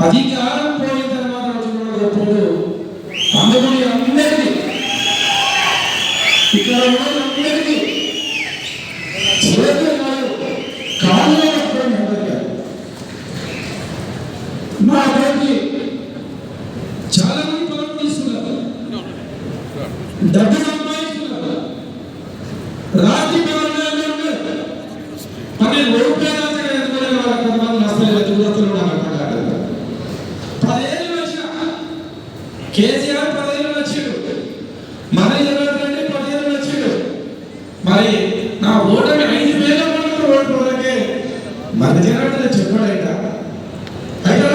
అధికారం పోయిన తర్వాత వచ్చిన గొప్పడు అందుకని అందరికీ ఇక్కడ అందరికీ చేతులు కాళ్ళు మా చాలా మంది పొలం తీసుకున్నారు. డబ్బు సంపాదిస్తున్నారు రాజకీయ ఉన్నారు పన్నెండు రూపాయలు ఎందుకంటే వాళ్ళ కొంతమంది నష్టలేదు చూడొస్తున్నారు అనుకుంటారు పదేళ్ళు వచ్చిన కేసీఆర్ పదేళ్ళు వచ్చాడు మన జనార్దన్ పదిహేను వచ్చాడు మరి నా ఓటమి ఐదు వేల మంది ఓడిపోవడానికి వరకే మన చెప్పాడట? అయితే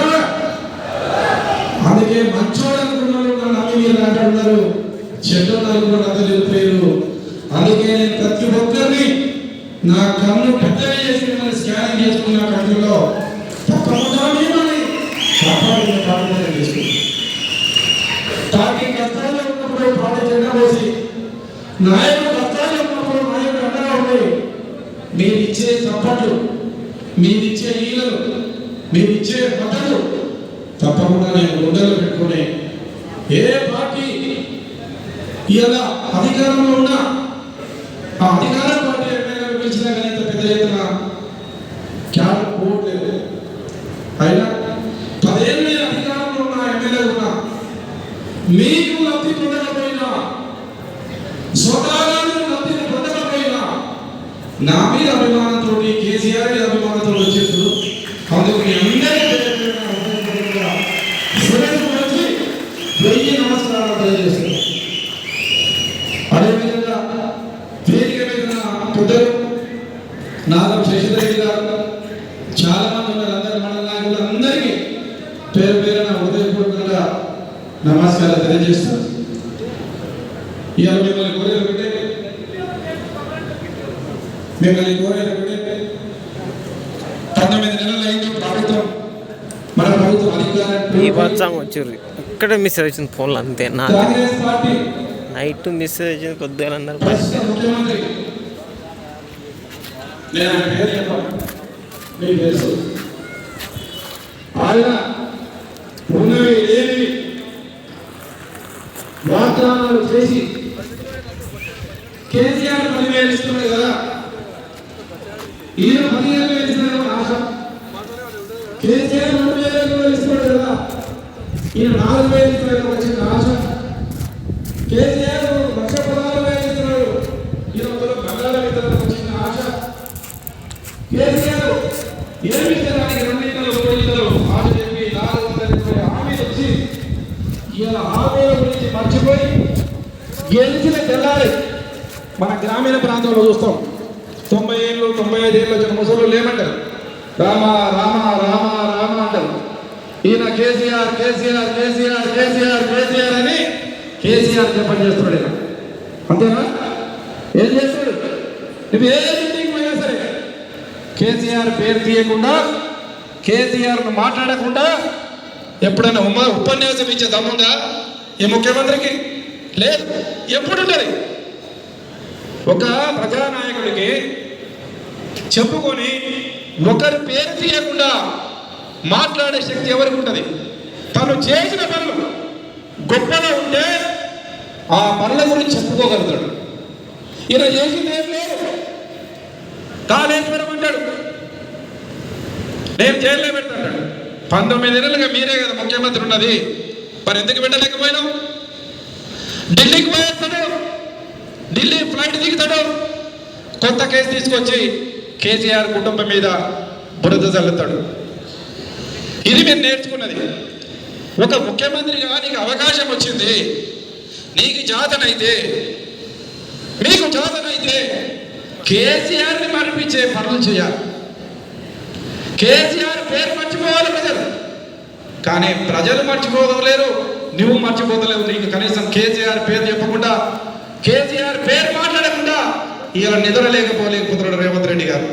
అందుకే మంచోడు అనుకున్నారు నా నమ్మి మీరు అంటున్నారు చెడ్డోడు అనుకున్నారు అందరూ వెళ్ళిపోయారు అందుకే నేను ప్రతి ఒక్కరిని నా కన్ను పెద్దగా చేసి మిమ్మల్ని స్కానింగ్ చేసుకున్న కంటిలో తప్పకుండా మిమ్మల్ని కాపాడిన ప్రార్థన చేసుకున్నాను తాకి కష్టాలు ఉన్నప్పుడు పాట చెడ్డ పోసి నాయకుడు కష్టాలు ఉన్నప్పుడు నాయకుడు అండగా ఉండి ఇచ్చే చప్పట్లు మీరిచ్చే ఈలలు మీరిచ్చే మద్దతు తప్పకుండా నేను గుండెలు పెట్టుకుని ఏ పార్టీ ఇలా అధికారంలో ఉన్నా ఆ అధికార పార్టీ ఎమ్మెల్యే పిలిచినా కానీ ఇంత పెద్ద ఎత్తున క్యాడర్ పోవట్లేదు అయినా పదేళ్ళు నేను అధికారంలో ఉన్న ఎమ్మెల్యే ఉన్నా మీకు లబ్ధి పొందకపోయినా స్వతహాగా నేను లబ్ధి పొందకపోయినా నా మీద అభిమానంతో కేసీఆర్ మీద అభిమానంతో వచ్చేసారు అందుకు మీ అందరికీ వెయ్యి నమస్కారాలు తెలియజేస్తారు అదేవిధంగా వేదిక మీద పెద్దలు నాగం శశిధర్ రెడ్డి గారు చాలా మంది ఉన్నారు. అందరి మండల నాయకులు అందరికీ పేరు పేరున హృదయపూర్వకంగా నమస్కారాలు తెలియజేస్తారు ఇవాళ మిమ్మల్ని కోరేది ఒకటే మిమ్మల్ని కోరేది ఒకటే పంతొమ్మిది నెలలు అయింది ప్రభుత్వం మన ప్రభుత్వం ఈ వచ్చిర్రు ఇక్కడే మెసేజ్ వచ్చింది ఫోన్లో అంతే నా నైట్ మెసేజ్ వచ్చింది కొద్దిగా అందరు ఆయన ఉన్నవి వాగ్దానాలు చేసి కేసీఆర్ పదివేలు ఇస్తున్నాడు కదా. ఈయన పదిహేను వేలు ఇస్తున్నాడు ఆశ కేసీఆర్ రెండు వేల రూపాయలు ఇస్తున్నాడు కదా ఈయన నాలుగు వేలు ఇస్తున్నాడు వచ్చిన ఆశ కేసీఆర్ లక్ష పదహారు వేలు ఇస్తున్నాడు ఈయన ఒకరు బంగారం ఇతరులకు వచ్చిన ఆశ కేసీఆర్ ఏమి ఇచ్చడానికి రెండు ఇద్దరు ఇద్దరు ఆశ చెప్పి నాలుగు వందల ఇరవై హామీలు వచ్చి ఇలా హామీల గురించి మర్చిపోయి గెలిచిన తెల్లాలి మన గ్రామీణ ప్రాంతంలో చూస్తాం. తొంభై ఏళ్ళు తొంభై ఐదు ఏళ్ళు వచ్చిన ముసలు లేమంటారు రామ రామ రామ రామ ఈయన కేసీఆర్ కేసీఆర్ కేసీఆర్ కేసీఆర్ కేసీఆర్ అని కేసీఆర్ చెప్పని చేస్తున్నాడు ఈయన. అంతేనా? ఏం చేస్తాడు? నువ్వు ఏ మీటింగ్ పోయినా సరే కేసీఆర్ పేరు తీయకుండా కేసీఆర్ను మాట్లాడకుండా ఎప్పుడైనా ఉమా ఉపన్యాసం ఇచ్చే దమ్ముందా ఈ ముఖ్యమంత్రికి? లేదు. ఎప్పుడు ఉంటుంది ఒక ప్రజానాయకుడికి చెప్పుకొని ఒకరి పేరు తీయకుండా మాట్లాడే శక్తి ఎవరికి ఉంటుంది? తను చేసిన పనులు. గొప్పగా ఉంటే ఆ పనుల గురించి చెప్పుకోగలుగుతాడు. ఈయన చేసింది ఏం లేదు. కాళేశ్వరం అంటాడు. నేను జైల్లో పెట్టాడు పంతొమ్మిది నెలలుగా మీరే కదా ముఖ్యమంత్రి ఉన్నది. మరి ఎందుకు పెట్టలేకపోయినావు? ఢిల్లీకి పోయేస్తాడు. ఢిల్లీ ఫ్లైట్ దిగుతాడు. కొత్త కేసు తీసుకొచ్చి కేసీఆర్ కుటుంబం మీద బురద చల్లుతాడు ఇది మీరు నేర్చుకున్నది. ఒక ముఖ్యమంత్రిగా నీకు అవకాశం వచ్చింది. నీకు జాతనైతే మీకు జాతనైతే కేసీఆర్ని మరిపించే పనులు చేయాలి. కేసీఆర్ పేరు మర్చిపోవాలి ప్రజలు. కానీ ప్రజలు మర్చిపోదలేరు నువ్వు మర్చిపోతలేవు. నీకు కనీసం కేసీఆర్ పేరు చెప్పకుండా కేసీఆర్ పేరు మాట్లాడకుండా ఇలా నిద్ర లేకపోలేకపోతున్నాడు రేవంత్ రెడ్డి గారు.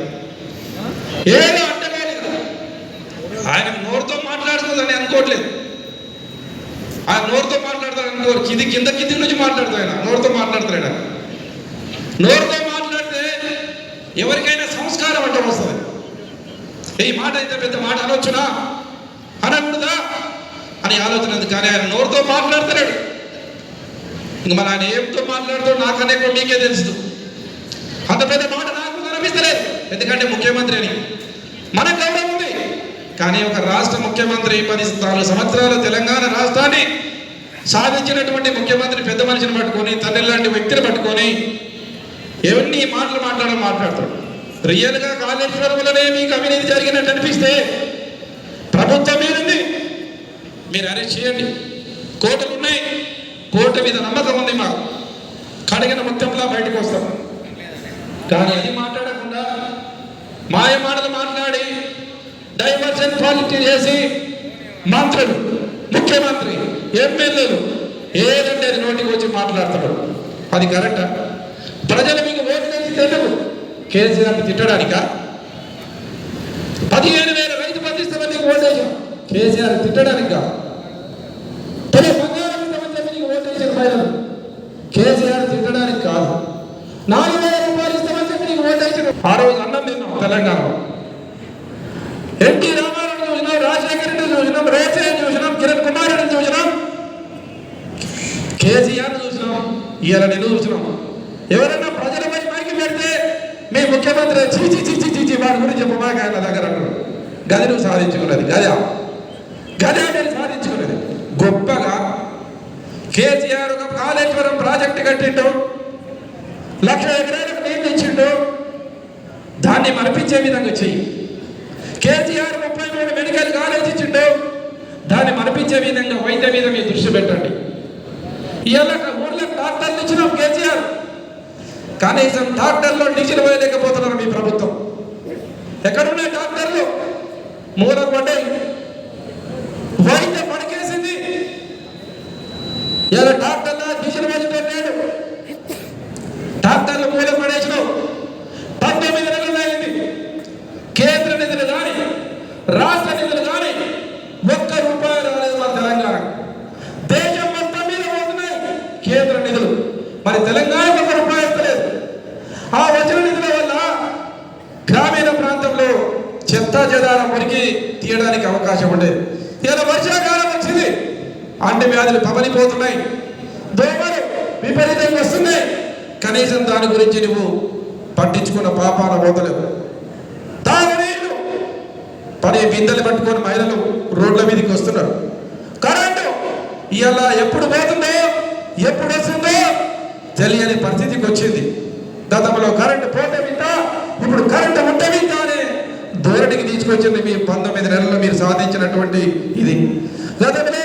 ఏదో ఆయన నోరుతో మాట్లాడుతుందని అనుకోవట్లేదు. ఆయన నోరుతో మాట్లాడతాడు అనుకోరు కింది కింద కింది నుంచి మాట్లాడతాడు ఆయన. నోరుతో మాట్లాడతాడు ఆయన. నోరుతో మాట్లాడితే ఎవరికైనా సంస్కారం అంటే వస్తుంది. ఈ మాట అయితే పెద్ద మాట అనొచ్చునా? అనకూడదా? అని ఆలోచన కానీ ఆయన నోరుతో మాట్లాడుతున్నాడు ఇంక మన ఆయన ఏంతో మాట్లాడుతూ నాకనే కూడా మీకే తెలుసు. అంత పెద్ద మాట నాకు కనిపిస్తలేదు. ఎందుకంటే ముఖ్యమంత్రి అని. మన గౌరవం కానీ ఒక రాష్ట్ర ముఖ్యమంత్రి పది నాలుగు సంవత్సరాలు తెలంగాణ రాష్ట్రాన్ని సాధించినటువంటి ముఖ్యమంత్రి పెద్ద మనిషిని పట్టుకొని తండ్రి లాంటి వ్యక్తిని పట్టుకొని ఎవరిని ఈ మాటలు మాట్లాడడం మాట్లాడతాడు రియల్గా కాళేశ్వరంలోనే మీకు అవినీతి జరిగినట్టు అనిపిస్తే ప్రభుత్వం ఏంది మీరు అరెస్ట్ చేయండి. కోర్టులు ఉన్నాయి. కోర్టు మీద నమ్మకం ఉంది మాకు. కడిగిన మొత్తంలా బయటకు వస్తాం. కానీ అది మాట్లాడకుండా మాయ మాటలు మాట్లాడి డైవర్షన్ చేసి మంత్రులు ముఖ్యమంత్రి ఎమ్మెల్యేలు ఏదంటే అది నోటికి వచ్చి మాట్లాడతాడు అది కరెక్టా ప్రజలు మీకు ఓట్లు వేసి తెలుగు. కేసీఆర్ తిట్టడానిక? పదిహేను వేల రైతు బంధిస్తామని నీకు ఓటేసాం కేసీఆర్ తిట్టడానిక? తన బంగారం ఇస్తామని నీకు ఓటేసిన కేసీఆర్ తిట్టడానికి కాదు. నాలుగు వేల రూపాయలు ఇస్తామని చెప్పి నీకు ఓటేసిన ఆ రోజు అన్నం తిన్నాం తెలంగాణలో. ఎన్టీ రెడ్డి చూసినాం చూసినాం కిరణ్ కుమార్ చూసినాం. కేసీఆర్ చూసినాం ఇవాళ నేను చూసినాం. ఎవరైనా ప్రజలపై పైకి పెడితే మీ ముఖ్యమంత్రి చీచి చీచి చీచి వాడి గురించి చెప్పమాక ఆయన దగ్గర అన్నాడు గది నువ్వు సాధించుకున్నది గదా గదా నేను సాధించుకున్నది. గొప్పగా కేసీఆర్ ఒక కాళేశ్వరం ప్రాజెక్ట్ కట్టిండు. లక్ష ఎకరాలకు నీళ్ళు ఇచ్చిండు. దాన్ని మరిపించే విధంగా చెయ్యి. కేసీఆర్ ముప్పై మూడు మెడికల్ కాలేజ్ ఇచ్చిండు. దాన్ని మనిపించే విధంగా వైద్య మీద మీరు దృష్టి పెట్టండి. ఇవాళ ఊళ్ళో డాక్టర్లు ఇచ్చినాం కేసీఆర్. కనీసం డాక్టర్లు డీజిల్ పోయలేకపోతున్నారు మీ ప్రభుత్వం. ఎక్కడున్నాయి డాక్టర్లు? మూల పడ్డాయి వైద్యం పడికేసింది ఇలా డాక్టర్ డీజిల్ వేసిపోయాడు డాక్టర్లు మూలం పడేసినావు పంతొమ్మిది నెలలు అయింది కేంద్ర నిధులు కానీ రాష్ట్ర నిధులు కానీ ఒక్క రూపాయి రాలేదు మన తెలంగాణ దేశం మొత్తం మీద పోతున్నాయి కేంద్ర నిధులు మరి తెలంగాణ ఒక్క రూపాయి ఇస్తలేదు ఆ వచ్చిన నిధుల వల్ల గ్రామీణ ప్రాంతంలో చెత్త చెదారం మురికి తీయడానికి అవకాశం ఉండేది ఇలా వర్షాకాలం వచ్చింది. అంటు వ్యాధులు పబలిపోతున్నాయి దోమలు విపరీతంగా వస్తున్నాయి. కనీసం దాని గురించి నువ్వు పట్టించుకున్న పాపాల పోతలేవు. తాగునీళ్ళు పని బిందెలు పట్టుకొని మహిళలు రోడ్ల మీదకి వస్తున్నారు. కరెంటు ఇలా ఎప్పుడు పోతుందో ఎప్పుడు వస్తుందో తెలియని పరిస్థితికి వచ్చింది. గతంలో కరెంటు పోతే వింటా ఇప్పుడు కరెంటు ఉంటే వింటా అనే ధోరణికి తీసుకొచ్చింది మీ పంతొమ్మిది నెలల్లో మీరు సాధించినటువంటి ఇది. గతంలో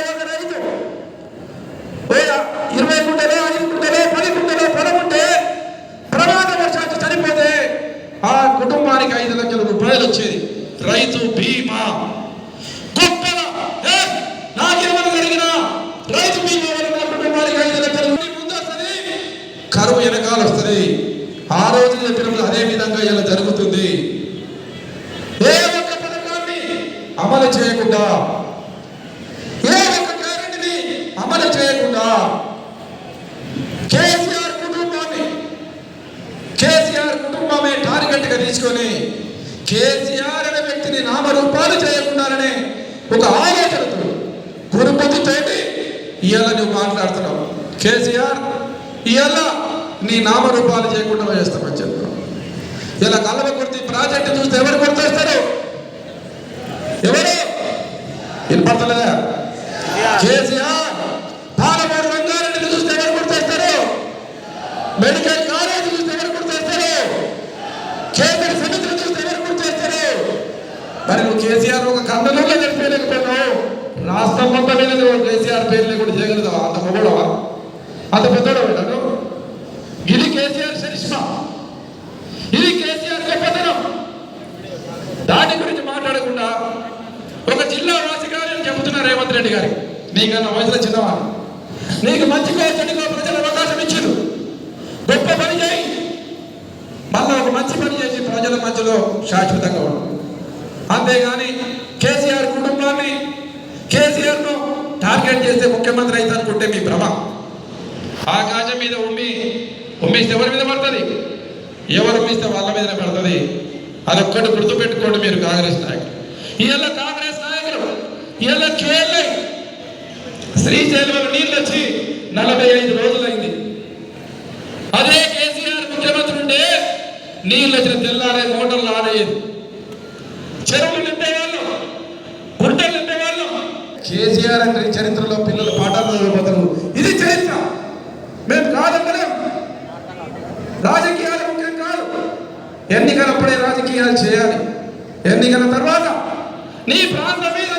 ఇరవై గుంటలే ఐదు గుంటలే పది గుంటలే పొలం ఉంటే ప్రమాద వర్షానికి చనిపోతే ఆ కుటుంబానికి ఐదు లక్షల రూపాయలు వచ్చేది రైతు బీమా గొప్పగా ఏ, నాకేమని అడిగినా రైతు బీమా వల్ల నా కుటుంబానికి ఐదు లక్షల రూపాయలు ముందు వస్తుంది కరువు వెనకాల వస్తుంది ఆ రోజు చెప్పినప్పుడు అదే విధంగా ఇలా జరుగుతుంది ఏ ఒక్క పథకాన్ని అమలు చేయకుండా ఏ ఒక్క గ్యారెంటీని అమలు చేయకుండా కేసీఆర్ కుటుంబాన్ని కేసీఆర్ కుటుంబమే టార్గెట్గా తీసుకొని కేసీఆర్ అనే వ్యక్తిని నామరూపాలు చేయకుండానే ఒక ఆలోచనతో గురుపతి గురుపతితోటి ఇవాళ నువ్వు మాట్లాడుతున్నావు. కేసీఆర్ ఇవాళ నీ నామరూపాలు చేయకుండా చేస్తామని చెప్పావు ఇలా కలవ కలవకుర్తి ప్రాజెక్టు చూస్తే ఎవరు గుర్తొస్తారు? ఎవరు? వినపడతలేదా? కేసీఆర్ పాలమూరు రంగారెడ్డిని చూస్తే ఎవరు గుర్తొస్తారు మెడికల్ కాలేజ్ చూస్తే ఎవరు గుర్తొస్తారు కేంద్ర సమితిని చూస్తే ఎవరు గుర్తొస్తారు మరి నువ్వు కేసీఆర్ ఒక కన్నడంలో నడిపేయలేకపోయినావు రాష్ట్రం మొత్తం మీద నువ్వు కేసీఆర్ పేరు లేకుండా చేయగలుగుతావా? అంత మొగడవా? అంత పెద్దోడు నువ్వు? ఇది కేసీఆర్ చరిష్మా. ఇది కేసీఆర్ గొప్పతనం. దాని గురించి మాట్లాడకుండా ఒక జిల్లా వాసిగా నేను చెబుతున్నా రేవంత్ రెడ్డి గారి. నీకన్నా వయసులో చిన్నవాడు. నీకు మంచి చెడుగా ప్రజలు అవకాశం ఇచ్చారు గొప్ప పని చేయి. మళ్ళీ ఒక మంచి పని చేసి ప్రజల మధ్యలో శాశ్వతంగా ఉండు. అంతేగాని కేసీఆర్ కుటుంబాన్ని కేసీఆర్ను టార్గెట్ చేస్తే ముఖ్యమంత్రి అయితే అనుకుంటే మీ భ్రమ. ఆకాశం మీద ఉమ్మి ఉమ్మిస్తే ఎవరి మీద పడుతుంది? ఎవరు ఉమ్మిస్తే వాళ్ళ మీదనే పడుతుంది? అదొక్కటి గుర్తుపెట్టుకోండి మీరు కాంగ్రెస్ నాయకులు. ఇలా కాంగ్రెస్ నాయకులు ఇలా కేళ్ళై శ్రీశైలం నీళ్ళు వచ్చి నలభై ఐదు రోజులైంది. అదే కేసీఆర్ ముఖ్యమంత్రి ఉంటే నీళ్ళు వచ్చిన తెల్లారే మోటార్లు ఆడేది చెరువులు నింపేవాళ్ళు గుంటలు నింపేవాళ్ళు కేసీఆర్ అంటే చరిత్రలో పిల్లలు పాఠాలు చదివిపోతారు ఇది చరిత్ర. మేము కాదనలేం రాజకీయాలు ముఖ్యం కాదు. ఎన్నికలప్పుడే రాజకీయాలు చేయాలి. ఎన్నికల తర్వాత నీ ప్రాంతం మీద